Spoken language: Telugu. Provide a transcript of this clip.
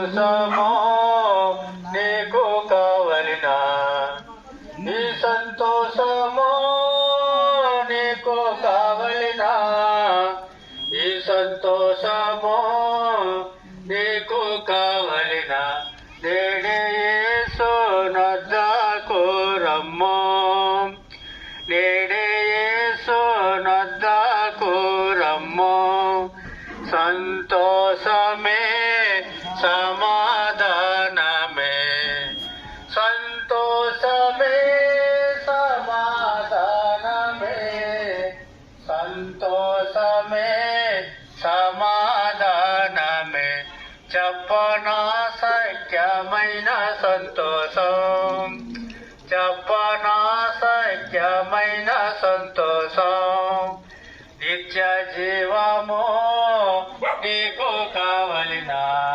సంతోషము నీకు కావలినా? ఈ సంతోషము నీకు కావలినా? ఈ సంతోషము నీకు కావలినా? నేడే యేసు నద్దకు రమ్మో నేడే యేసు నద్దకు రమ్మో సంతోషమే సమాధానమే. సంతోషమే సమాధానమే. సంతోషమే సమాధానమే. చెప్పనా సఖ్యమైన సంతోషం. చెప్పనా సఖ్యమైన సంతోషం. నిత్య జీవము నీకు కావలినా.